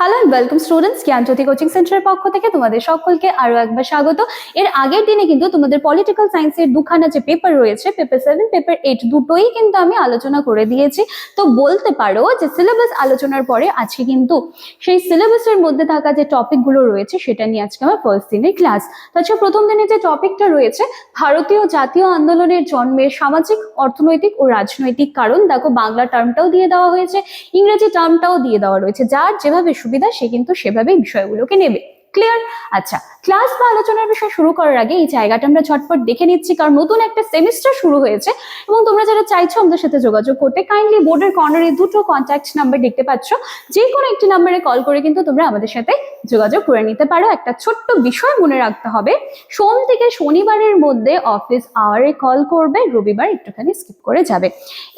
Hello and welcome students Gyanjyoti coaching সেন্টারের পক্ষ থেকে তোমাদের সকলকে আরও একবার স্বাগত। এর আগের দিনে কিন্তু তোমাদের পলিটিক্যাল সায়েন্সের দুখানা যে পেপার রয়েছে পেপার সেভেন পেপার এইট দুটোই কিন্তু আমি আলোচনা করে দিয়েছি। তো বলতে পারো যে সিলেবাস আলোচনার পরে আজকে কিন্তু সেই সিলেবাসের মধ্যে থাকা যে টপিকগুলো রয়েছে, সেটা নিয়ে আজকে আমার ফার্স্ট দিনের ক্লাস তাছাড়া প্রথম দিনে যে টপিকটা রয়েছে, ভারতীয় জাতীয় আন্দোলনের জন্মের সামাজিক, অর্থনৈতিক ও রাজনৈতিক কারণ, দেখো বাংলা টার্মটাও দিয়ে দেওয়া হয়েছে, ইংরেজি টার্মটাও দিয়ে দেওয়া রয়েছে, যার যেভাবে সুবিধা সে কিন্তু সেভাবেই বিষয়গুলোকে নেবে। ক্লিয়ার আচ্ছা ক্লাস বা আলোচনার বিষয় শুরু করার আগে এই জায়গাটা আমরা ঝটপট দেখে নিচ্ছি, কারণ নতুন একটা সেমিস্টার শুরু হয়েছে এবং তোমরা যারা চাইছো আমাদের সাথে যোগাযোগ করতে কাইন্ডলি বোর্ডের কর্নারে দুটো কন্ট্যাক্ট নাম্বার দেখতে পাচ্ছ। যে কোনো একটি নাম্বারে কল করে কিন্তু তোমরা আমাদের সাথে যোগাযোগ করে নিতে পারো। একটা ছোট্ট বিষয় মনে রাখতে হবে, সোম থেকে শনিবারের মধ্যে অফিস আওয়ারে কল করবে, রবিবার একটুখানি স্কিপ করে যাবে।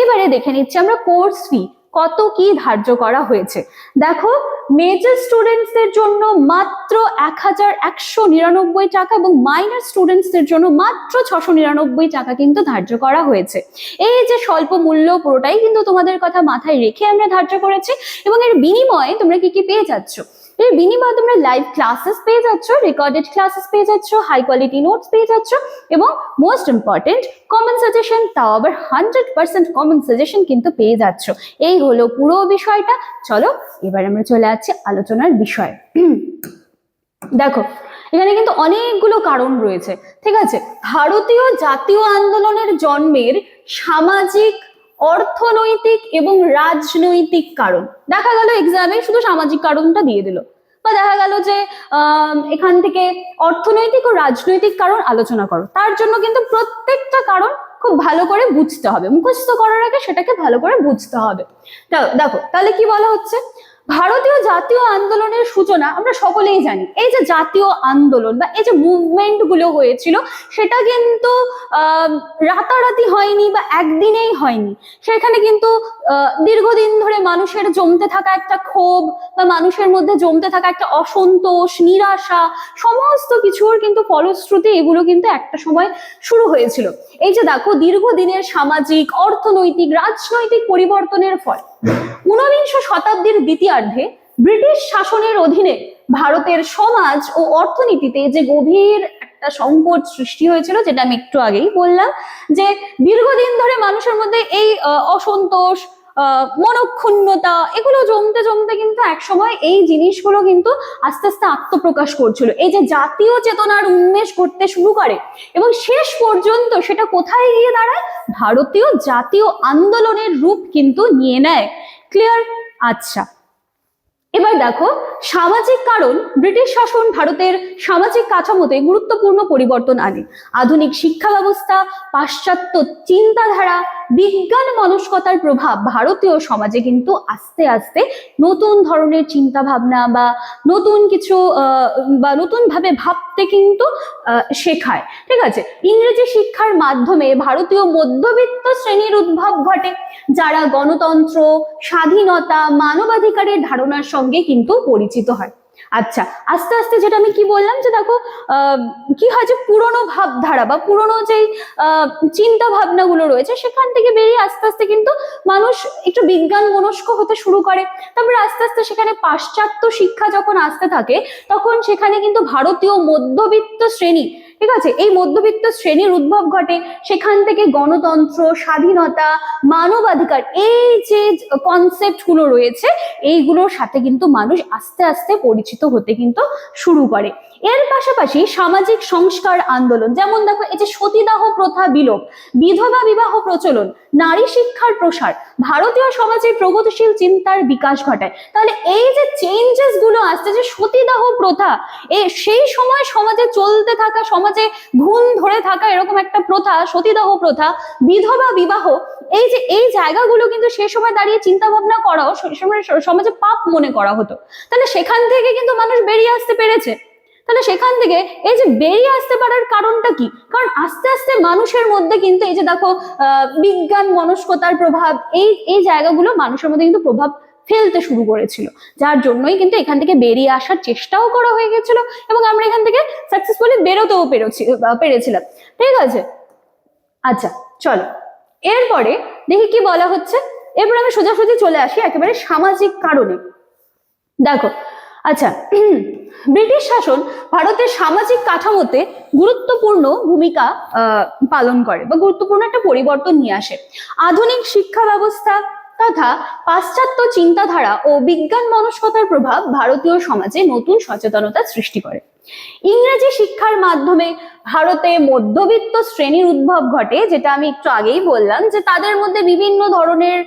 এবারে দেখে নিচ্ছি আমরা কোর্স ফি কত কি ধার্য করা হয়েছে। দেখো মেজর স্টুডেন্টসদের জন্য মাত্র এক হাজার একশো নিরানব্বই টাকা এবং মাইনর স্টুডেন্টসদের জন্য মাত্র ছশো নিরানব্বই টাকা কিন্তু ধার্য করা হয়েছে। এই যে স্বল্প মূল্য পুরোটাই কিন্তু তোমাদের কথা মাথায় রেখে আমরা ধার্য করেছি এবং এর বিনিময়ে তোমরা কি কি পেয়ে যাচ্ছ? এর বিনিময়ে তোমরা লাইভ ক্লাসেস পেয়ে যাচ্ছ রেকর্ডেড ক্লাসেস পেয়ে যাচ্ছ হাই কোয়ালিটি নোটস পেয়ে যাচ্ছ এবং মোস্ট ইম্পর্টেন্ট কমন সাজেশন তাও আবার হান্ড্রেড পার্সেন্ট কমন সাজেশন কিন্তু পেয়ে যাচ্ছ। এই হলো পুরো বিষয়টা। চলো, এবার আমরা চলে যাচ্ছি আলোচনার বিষয়। দেখো, এখানে কিন্তু অনেকগুলো কারণ রয়েছে, ঠিক আছে? ভারতীয় জাতীয় আন্দোলনের জন্মের সামাজিক অর্থনৈতিক এবং রাজনৈতিক কারণ। দেখা গেল এক্সামে শুধু সামাজিক কারণটা দিয়ে দিল। বা দেখা গেল যে এখান থেকে অর্থনৈতিক ও রাজনৈতিক কারণ আলোচনা করো। তার জন্য কিন্তু প্রত্যেকটা কারণ খুব ভালো করে বুঝতে হবে। মুখস্থ করার আগে সেটাকে ভালো করে বুঝতে হবে। দেখো, তাহলে কি বলা হচ্ছে? ভারতীয় জাতীয় আন্দোলনের সূচনা আমরা সকলেই জানি। এই যে জাতীয় আন্দোলন বা এই যে মুভমেন্টগুলো হয়েছিল, সেটা কিন্তু রাতারাতি হয়নি বা একদিনেই হয়নি। সেখানে কিন্তু দীর্ঘদিন ধরে মানুষের জমতে থাকা একটা ক্ষোভ বা মানুষের মধ্যে জমতে থাকা একটা অসন্তোষ, নিরাশা, সমস্ত কিছুর কিন্তু ফলশ্রুতি এগুলো কিন্তু একটা সময় শুরু হয়েছিল। এই যে দেখো, দীর্ঘদিনের সামাজিক, অর্থনৈতিক, রাজনৈতিক পরিবর্তনের ফল। ঊনবিংশ শতাব্দীর দ্বিতীয়ার্ধে ব্রিটিশ শাসনের অধীনে ভারতের সমাজ ও অর্থনীতিতে যে গভীর একটা সংকট সৃষ্টি হয়েছিল, যেটা আমি একটু আগেই বললাম, যে দীর্ঘদিন ধরে মানুষের মধ্যে এই অসন্তোষ মনক্ষুণ্ণতা, এগুলো জমতে জমতে কিন্তু একসময় এই জিনিসগুলো কিন্তু আস্তে আস্তে আত্মপ্রকাশ করছিল। এই যে জাতীয় চেতনার উন্মেষ করতে শুরু করে, এবং শেষ পর্যন্ত সেটা কোথায় গিয়ে দাঁড়ায়? ভারতীয় জাতীয় আন্দোলনের রূপ কিন্তু নিয়ে নেয়। ক্লিয়ার আচ্ছা। এবার দেখো সামাজিক কারণ ব্রিটিশ শাসন ভারতের সামাজিক কাঠামোতে গুরুত্বপূর্ণ পরিবর্তন আনে। আধুনিক শিক্ষা ব্যবস্থা, পাশ্চাত্য চিন্তাধারা, বিজ্ঞান মনস্কতার প্রভাব ভারতীয় সমাজে কিন্তু আস্তে আস্তে নতুন ধরনের চিন্তা ভাবনা বা নতুন কিছু বা নতুন ভাবে ভাবতে কিন্তু শেখায়। ঠিক আছে? ইংরেজি শিক্ষার মাধ্যমে ভারতীয় মধ্যবিত্ত শ্রেণির উদ্ভব ঘটে, যারা গণতন্ত্র, স্বাধীনতা, মানবাধিকারের ধারণার সঙ্গে কিন্তু পরিচিত। হয়। আচ্ছা আস্তে আস্তে যেটা আমি কি বললাম যে দেখো কি হয় যে পুরনো ভাবধারা বা পুরনো যেই চিন্তা চিন্তা ভাবনাগুলো রয়েছে, সেখান থেকে বেরিয়ে আস্তে আস্তে কিন্তু মানুষ একটু বিজ্ঞান মনস্ক হতে শুরু করে। তারপরে আস্তে আস্তে সেখানে পাশ্চাত্য শিক্ষা যখন আসতে থাকে, তখন সেখানে কিন্তু ভারতীয় মধ্যবিত্ত শ্রেণি ঠিক আছে? এই মধ্যবিত্ত শ্রেণির উদ্ভব ঘটে। সেখান থেকে গণতন্ত্র, স্বাধীনতা, মানবাধিকার, এই যে কনসেপ্টগুলো রয়েছে, এইগুলোর সাথে কিন্তু মানুষ আস্তে আস্তে পরিচিত হতে কিন্তু শুরু করে। এর পাশাপাশি সামাজিক সংস্কার আন্দোলন, যেমন দেখো এই যে সতীদাহ প্রথা বিলোপ, বিধবা বিবাহ প্রচলন, নারী শিক্ষার প্রসার, ভারতীয় সমাজে প্রগতিশীল চিন্তার বিকাশ ঘটায়। তাহলে এই যে চেঞ্জেসগুলো আসছে, যে সতীদাহ প্রথা, এ সেই সময় সমাজে চলতে থাকা সমাজে ঘুম ধরে থাকা এরকম একটা প্রথা, সতীদাহ প্রথা, বিধবা বিবাহ, এই যে এই জায়গাগুলো কিন্তু সে সময় দাঁড়িয়ে চিন্তা ভাবনা করাও সমাজে পাপ মনে করা হতো। তাহলে সেখান থেকে কিন্তু মানুষ বেরিয়ে আসতে পেরেছে। তাহলে সেখান থেকে এই যে বেরিয়ে আসতে পারার কারণটা কি? কারণ আস্তে আস্তে মানুষের মধ্যে কিন্তু এই যে দেখো বিজ্ঞান, মনস্কতার প্রভাব, এই এই জায়গাগুলো মানুষের মধ্যে কিন্তু প্রভাব ফেলতে শুরু করেছিল। যার জন্যই কিন্তু এখান থেকে বেরিয়ে আসার চেষ্টাও করা হয়ে গেছিল এবং আমরা এখান থেকে সাকসেসফুলি বেরোতেও পেরেছি পেরেছিলাম। ঠিক আছে? আচ্ছা চলো। এরপরে দেখি কি বলা হচ্ছে। এরপর আমি সোজাসুজি চলে আসি একেবারে সামাজিক কারণে। দেখো আচ্ছা ব্রিটিশ শাসন ভারতের সামাজিক কাঠামোতে গুরুত্বপূর্ণ ভূমিকা পালন করে বা গুরুত্বপূর্ণ একটা পরিবর্তন নিয়ে আসে। আধুনিক শিক্ষা ব্যবস্থা তথা পাশ্চাত্য চিন্তাধারা ও বিজ্ঞান মনস্কতার প্রভাব ভারতীয় সমাজে নতুন সচেতনতা সৃষ্টি করে। ইংরেজি শিক্ষার মাধ্যমে ভারতে মধ্যবিত্ত শ্রেণির উদ্ভব ঘটে, যেটা আমি একটু আগেই বললাম যে তাদের মধ্যে বিভিন্ন ধরনের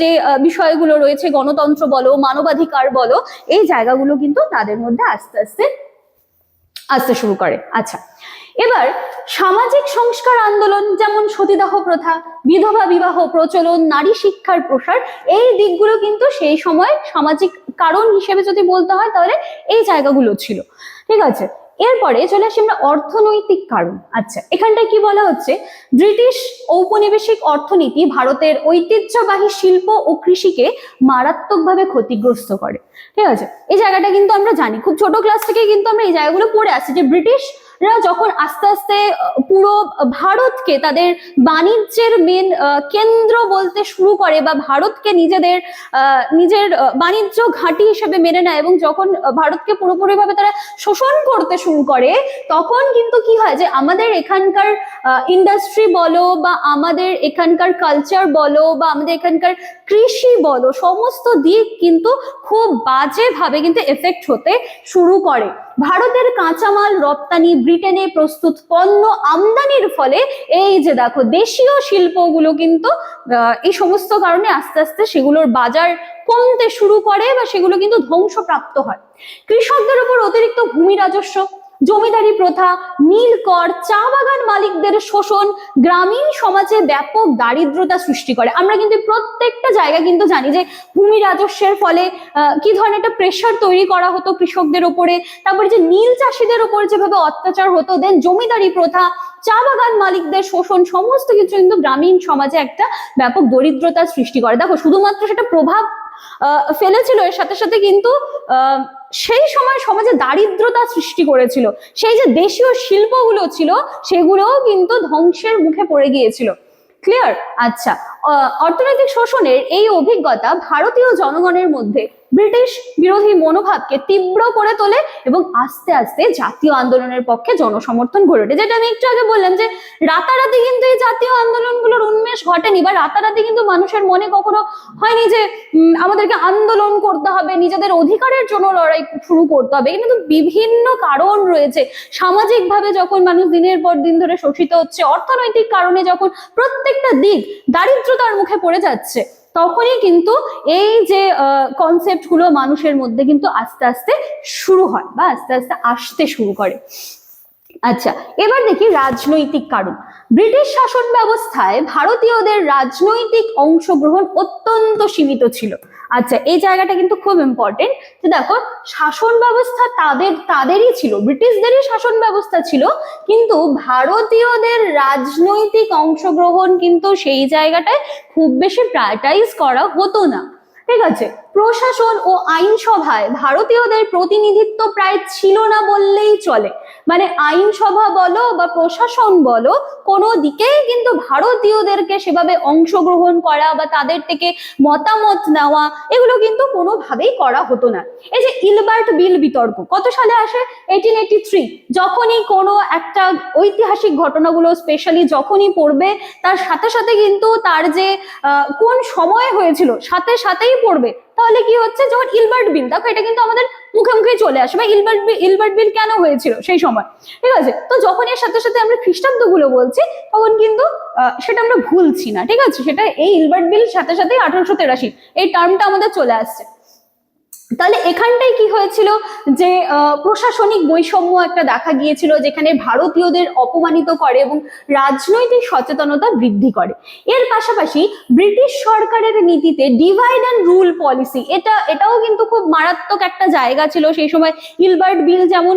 যে বিষয়গুলো রয়েছে, গণতন্ত্র বলো, মানবাধিকার বলো, এই জায়গাগুলো কিন্তু তাদের মধ্যে আস্তে আস্তে আসতে শুরু করে। আচ্ছা এবার সামাজিক সংস্কার আন্দোলন যেমন সতীদাহ প্রথা, বিধবা বিবাহ প্রচলন, নারী শিক্ষার প্রসার, এই দিকগুলো কিন্তু সেই সময় সামাজিক কারণ হিসেবে যদি বলতে হয় তাহলে এই জায়গাগুলো ছিল। ঠিক আছে? এরপরে চলে আসি আমরা অর্থনৈতিক কারণ। আচ্ছা এখানটায় কি বলা হচ্ছে? ব্রিটিশ ঔপনিবেশিক অর্থনীতি ভারতের ঐতিহ্যবাহী শিল্প ও কৃষিকে মারাত্মকভাবে ক্ষতিগ্রস্ত করে। ঠিক আছে? এই জায়গাটা কিন্তু আমরা জানি। খুব ছোট ক্লাস থেকে কিন্তু আমরা এই জায়গাগুলো পড়ে আসছি যে ব্রিটিশরা যখন আস্তে আস্তে পুরো ভারতকে তাদের বাণিজ্যের মেন কেন্দ্র বলতে শুরু করে বা ভারতকে নিজেদের নিজের বাণিজ্য ঘাঁটি হিসেবে মেনে নেয় এবং যখন ভারতকে পুরোপুরিভাবে তারা শোষণ করতে শুরু করে, তখন কিন্তু কি হয় যে আমাদের এখানকার ইন্ডাস্ট্রি বলো বা আমাদের এখানকার কালচার বলো বা আমাদের এখানকার কৃষি বলো, সমস্ত দিক কিন্তু খুব বাজেভাবে কিন্তু এফেক্ট হতে শুরু করে। ভারতের কাঁচামাল রপ্তানি ব্রিটেনে প্রস্তুত পণ্য আমদানির ফলে এই যে দেখো, দেশীয় শিল্পগুলো কিন্তু এই সমস্ত কারণে আস্তে আস্তে সেগুলোর বাজার কমতে শুরু করে বা সেগুলো কিন্তু ধ্বংসপ্রাপ্ত হয়। কৃষকদের উপর অতিরিক্ত ভূমি রাজস্ব জমিদারি প্রথা, নীল কর, চা বাগান মালিকদের শোষণ, গ্রামীণ সমাজে ব্যাপক দারিদ্রতা সৃষ্টি করে। আমরা কিন্তু প্রত্যেকটা জায়গা কিন্তু জানি যে ভূমি রাজস্বের ফলে কি ধরনের একটা প্রেশার তৈরি করা হতো কৃষকদের উপরে তারপরে যে নীল চাষিদের উপর যেভাবে অত্যাচার হতো দেন জমিদারি প্রথা, চা বাগান মালিকদের শোষণ, সমস্ত কিছু কিন্তু গ্রামীণ সমাজে একটা ব্যাপক দরিদ্রতার সৃষ্টি করে। দেখো, শুধুমাত্র সেটা প্রভাব ফেলেছিল। এর সাথে সাথে কিন্তু সেই সময় সমাজে দারিদ্রতা সৃষ্টি করেছিল। সেই যে দেশীয় শিল্পগুলো ছিল, সেগুলোও কিন্তু ধ্বংসের মুখে পড়ে গিয়েছিল। ক্লিয়ার আচ্ছা। অর্থনৈতিক শোষণের এই অভিজ্ঞতা ভারতীয় জনগণের মধ্যে ব্রিটিশ বিরোধী মনোভাবকে তীব্র করে তোলে এবং আস্তে আস্তে জাতীয় আন্দোলনের পক্ষে জনসমর্থন গড়ে ওঠে। যেটা আমি একটু আগে বললাম যে, রাতারাতি কিন্তু এই জাতীয় আন্দোলনগুলোর উন্মেষ ঘটেনি বা রাতারাতি কিন্তু মানুষের মনে কখনো হয়নি যে আমাদেরকে আন্দোলন করতে হবে, নিজেদের অধিকারের জন্য লড়াই শুরু করতে হবে। কিন্তু বিভিন্ন কারণ রয়েছে। সামাজিকভাবে যখন মানুষ দিনের পর দিন ধরে শোষিত হচ্ছে, অর্থনৈতিক কারণে যখন প্রত্যেকটা দিক দারিদ্রতার মুখে পড়ে যাচ্ছে, তখনই কিন্তু এই যে কনসেপ্টগুলো মানুষের মধ্যে কিন্তু আস্তে আস্তে শুরু হয় বা আস্তে আস্তে আসতে শুরু করে। আচ্ছা এবার দেখি রাজনৈতিক কারণ। ব্রিটিশ শাসন ব্যবস্থায় ভারতীয়দের রাজনৈতিক অংশগ্রহণ অত্যন্ত সীমিত ছিল। আচ্ছা এই জায়গাটা কিন্তু খুব ইম্পর্টেন্ট যে দেখো, শাসন ব্যবস্থা তাদের, তাদেরই ছিল, ব্রিটিশদেরই শাসন ব্যবস্থা ছিল, কিন্তু ভারতীয়দের রাজনৈতিক অংশগ্রহণ কিন্তু সেই জায়গাটায় খুব বেশি প্রায়োরিটাইজ করা হতো না। ঠিক আছে? প্রশাসন ও আইনসভায় ভারতীয়দের প্রতিনিধিত্ব প্রায় ছিল না বললেই চলে। মানে আইনসভা বলো বা প্রশাসন বলো, কোনো দিকেই কিন্তু ভারতীয়দেরকে সেভাবে অংশগ্রহণ করা বা তাদের থেকে মতামত নেওয়া, এগুলো কিন্তু কোনোভাবেই করা হতো না। এই যে ইলবার্ট বিল বিতর্ক, কত সালে আসে? এইটিন এইটি থ্রি যখনই কোনো একটা ঐতিহাসিক ঘটনাগুলো স্পেশালি যখনই পড়বে, তার সাথে সাথে কিন্তু তার যে কোন সময় হয়েছিল, সাথে সাথেই পড়বে। তাহলে কি হচ্ছে? যেমন ইলবার্ট বিল দেখো এটা কিন্তু আমাদের মুখে মুখে চলে আসে, বা ইলবার্ট বিল ইলবার্ট বিল কেন হয়েছিল সেই সময়? ঠিক আছে? তো যখন এর সাথে সাথে আমরা খ্রিস্টাব্দগুলো বলছি, তখন কিন্তু সেটা আমরা ভুলছি না, ঠিক আছে? সেটা এই ইলবার্ট বিল সাথে সাথে আঠারোশো তেরাশি, এই টার্মটা আমাদের চলে আসছে। তাহলে এখানটায় কি হয়েছিল? যে প্রশাসনিক বৈষম্য একটা দেখা গিয়েছিল যেখানে ভারতীয়দের অপমানিত করে এবং রাজনৈতিক সচেতনতা বৃদ্ধি করে। এর পাশাপাশি ব্রিটিশ সরকারের নীতিতে ডিভাইড অ্যান্ড রুল পলিসি এটা, এটাও কিন্তু খুব মারাত্মক একটা জায়গা ছিল। সেই সময় হিলবার্ট বিল যেমন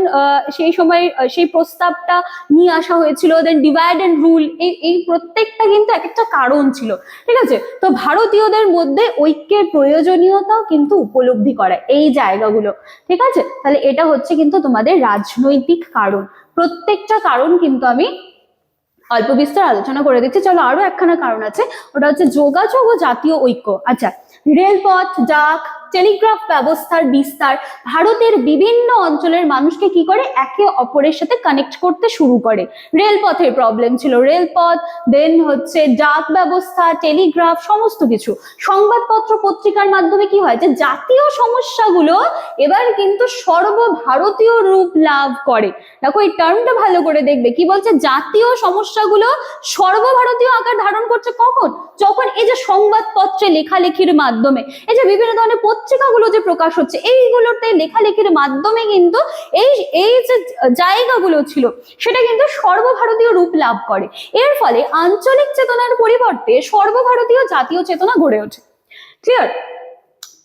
সেই সময় সেই প্রস্তাবটা নিয়ে আসা হয়েছিল দেন ডিভাইড অ্যান্ড রুল এই এই প্রত্যেকটা কিন্তু এক একটা কারণ ছিল। ঠিক আছে? তো ভারতীয়দের মধ্যে ঐক্যের প্রয়োজনীয়তাও কিন্তু উপলব্ধি করা এই জায়গাগুলো, ঠিক আছে? তাহলে এটা হচ্ছে কিন্তু তোমাদের রাজনৈতিক কারণ। প্রত্যেকটা কারণ কিন্তু আমি অল্প বিস্তর আলোচনা করে দিচ্ছি। চলো, আরও একখানা কারণ আছে। ওটা হচ্ছে যোগাযোগ ও জাতীয় ঐক্য। আচ্ছা রেলপথ, ডাক টেলিগ্রাফ ব্যবস্থার বিস্তার ভারতের বিভিন্ন অঞ্চলের মানুষকে কি করে একে অপরের সাথে কানেক্ট করতে শুরু করে। রেলপথের প্রবলেম ছিল। রেলপথ দেন হচ্ছে ডাক ব্যবস্থা, টেলিগ্রাফ, সমস্ত কিছু। সংবাদপত্র পত্রিকার মাধ্যমে কি হয় যে, জাতীয় সমস্যাগুলো এবার কিন্তু সর্বভারতীয় রূপ লাভ করে। দেখো, এই টার্মটা ভালো করে দেখবে। কি বলছে? জাতীয় সমস্যাগুলো সর্বভারতীয় আকার ধারণ করছে কখন? যখন এই যে সংবাদপত্রে লেখালেখির মাধ্যমে। এই যে বিভিন্ন ধরনের পত্রিকাগুলো যে প্রকাশ হচ্ছে, এইগুলোতে লেখালেখির মাধ্যমে কিন্তু এই এই যে জায়গাগুলো ছিল, সেটা কিন্তু সর্বভারতীয় রূপ লাভ করে। এর ফলে আঞ্চলিক চেতনার পরিবর্তে সর্বভারতীয় জাতীয় চেতনা গড়ে ওঠে। ক্লিয়ার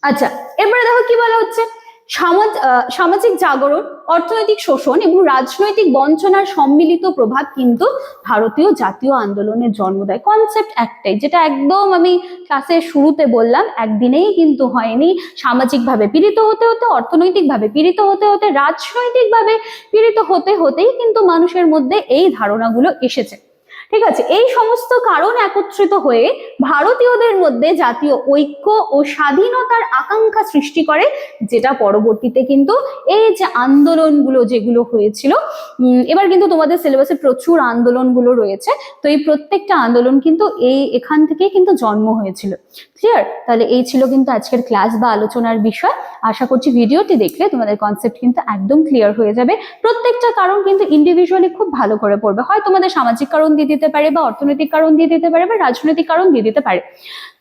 আচ্ছা এবারে দেখো কি বলা হচ্ছে? সমাজ সামাজিক জাগরণ, অর্থনৈতিক শোষণ এবং রাজনৈতিক বঞ্চনার সম্মিলিত প্রভাব কিন্তু ভারতীয় জাতীয় আন্দোলনের জন্ম দেয়। কনসেপ্ট একটাই, যেটা একদম আমি ক্লাসের শুরুতে বললাম, একদিনেই কিন্তু হয়নি। সামাজিকভাবে পীড়িত হতে হতে, অর্থনৈতিকভাবে পীড়িত হতে হতে, রাজনৈতিকভাবে পীড়িত হতে হতেই কিন্তু মানুষের মধ্যে এই ধারণাগুলো এসেছে। ঠিক আছে? এই সমস্ত কারণ একত্রিত হয়ে ভারতীয়দের মধ্যে জাতীয় ঐক্য ও স্বাধীনতার আকাঙ্ক্ষা সৃষ্টি করে, যেটা পরবর্তীতে কিন্তু এই যে আন্দোলনগুলো যেগুলো হয়েছিল এবার কিন্তু তোমাদের সিলেবাসে প্রচুর আন্দোলনগুলো রয়েছে। তো এই প্রত্যেকটা আন্দোলন কিন্তু এই এখান থেকেই কিন্তু জন্ম হয়েছিল। ক্লিয়ার তাহলে এই ছিল কিন্তু আজকের ক্লাস বা আলোচনার বিষয়। আশা করছি ভিডিওটি দেখলে তোমাদের কনসেপ্ট কিন্তু একদম ক্লিয়ার হয়ে যাবে। প্রত্যেকটা কারণ কিন্তু ইন্ডিভিজুয়ালি খুব ভালো করে পড়বে। হয় তোমাদের সামাজিক কারণ দিয়ে দিতে পারে বা অর্থনৈতিক কারণ দিয়ে দিতে পারে বা রাজনৈতিক কারণ দিয়ে দিতে পারে।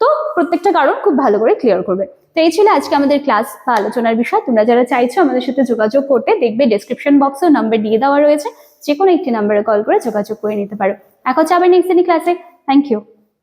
তো প্রত্যেকটা কারণ খুব ভালো করে ক্লিয়ার করবে। তো এই ছিল আজকে আমাদের ক্লাস বা আলোচনার বিষয়। তোমরা যারা চাইছো আমাদের সাথে যোগাযোগ করতে, দেখবে ডেসক্রিপশন বক্সেও নাম্বার দিয়ে দেওয়া রয়েছে। যে কোনো একটি নাম্বারে কল করে যোগাযোগ করে নিতে পারো। এখন আবার নেক্সট ক্লাসে থ্যাংক ইউ